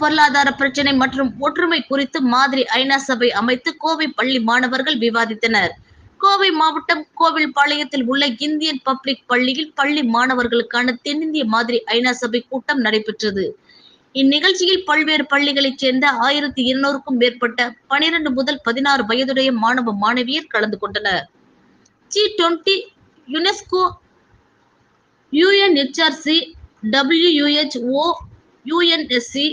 பொருளாதார பிரச்சனை மற்றும் ஒற்றுமை குறித்து மாதிரி ஐநா சபை அமைத்து கோவை பள்ளி மாணவர்கள் விவாதித்தனர். கோவை மாவட்டம் கோவில்பாளையத்தில் உள்ள இந்தியன் பப்ளிக் பள்ளியில் பள்ளி மாணவர்களுக்கான தென்னிந்திய மாதிரி ஐநா சபை கூட்டம் நடைபெற்றது. இந்நிகழ்ச்சியில் பல்வேறு பள்ளிகளைச் சேர்ந்த ஆயிரத்தி இருநூறுக்கும் மேற்பட்ட பனிரெண்டு முதல் பதினாறு வயதுடைய மாணவ மாணவியர் கலந்து கொண்டனர். G twenty UNESCO UNHRC WHO UNSC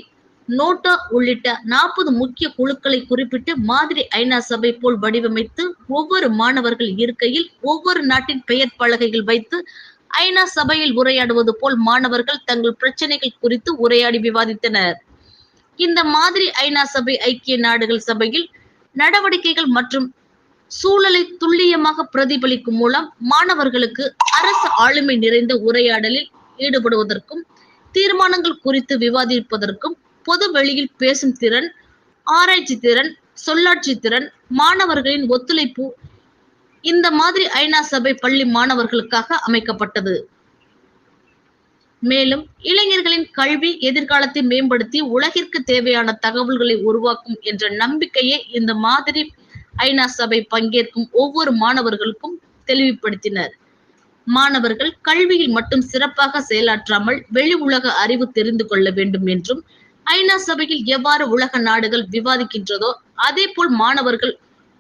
NOTA உள்ளிட்ட நாற்பது முக்கிய குழுக்களை குறிப்பிட்டு மாதிரி ஐநா சபை போல் வடிவமைத்து ஒவ்வொரு மாணவர்கள் இருக்கையில் ஒவ்வொரு நாட்டின் பெயர் பலகைகள் வைத்து ஐநா சபையில் உரையாடுவது போல் மாணவர்கள் தங்கள் பிரச்சனைகள் குறித்து உரையாடி விவாதித்தனர். இந்த மாதிரி ஐநா சபை ஐக்கிய நாடுகள் சபையில் நடவடிக்கைகள் மற்றும் சூழலை துல்லியமாக பிரதிபலிக்கும் மூலம் மாணவர்களுக்கு அரசு ஆளுமை நிறைந்த உரையாடலில் ஈடுபடுவதற்கும் தீர்மானங்கள் குறித்து விவாதிப்பதற்கும் பொது வெளியில் பேசும் திறன் ஆராய்ச்சி திறன் சொல்லாட்சி திறன் மாணவர்களின் ஒத்துழைப்பு இந்த மாதிரி ஐநா சபை பள்ளி மாணவர்களுக்காக அமைக்கப்பட்டது. மேலும் இளைஞர்களின் கல்வி எதிர்காலத்தை மேம்படுத்தி உலகிற்கு தேவையான தகவல்களை உருவாக்கும் என்ற நம்பிக்கையை இந்த மாதிரி ஐநா சபை பங்கேற்கும் ஒவ்வொரு மாணவர்களுக்கும் தெளிவுபடுத்தினர். மாணவர்கள் கல்வியில் மட்டும் சிறப்பாக செயலாற்றாமல் வெளி உலக அறிவு தெரிந்து கொள்ள வேண்டும் என்றும் ஐநா சபையில் எவ்வாறு உலக நாடுகள் விவாதிக்கின்றதோ அதே போல் மாணவர்கள்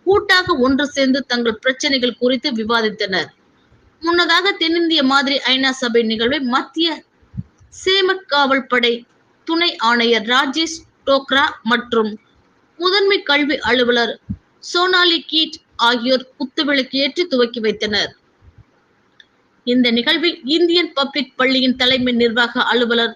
கூட்டாக ஒன்று சேர்ந்து தங்கள் பிரச்சனைகள் குறித்து விவாதித்தனர். முன்னதாக தென்னிந்திய மாதிரி ஐநா சபை நிகழ்வை மத்திய சேம காவல் படை துணை ஆணையர் ராஜேஷ் டோக்ரா மற்றும் முதன்மை கல்வி அலுவலர் சோனாலி கீட் ஆகியோர் குத்துவிளக்கு ஏற்றி துவக்கி வைத்தனர். இந்த நிகழ்வில் இந்தியன் பப்ளிக் பள்ளியின் தலைமை நிர்வாக அலுவலர்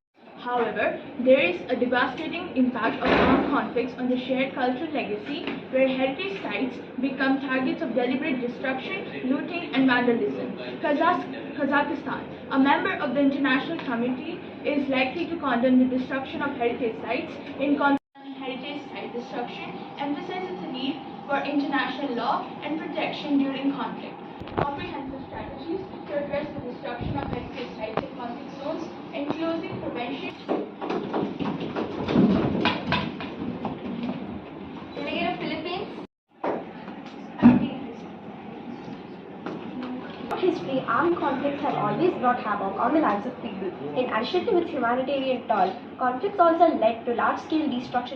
However, there is a devastating impact of armed conflicts on the shared cultural legacy where heritage sites become targets of deliberate destruction, looting and vandalism. Kazakhstan, a member of the international community, is likely to condemn the destruction of heritage sites in heritage site destruction emphasizes the need for international law and protection during conflict. Comprehensive strategies to address the destruction of heritage sites in conflict zones, including prevention. Delegate of Philippines. History, armed conflicts have always brought havoc on the lives of people. In addition to its humanitarian toll, conflicts also led to large-scale destruction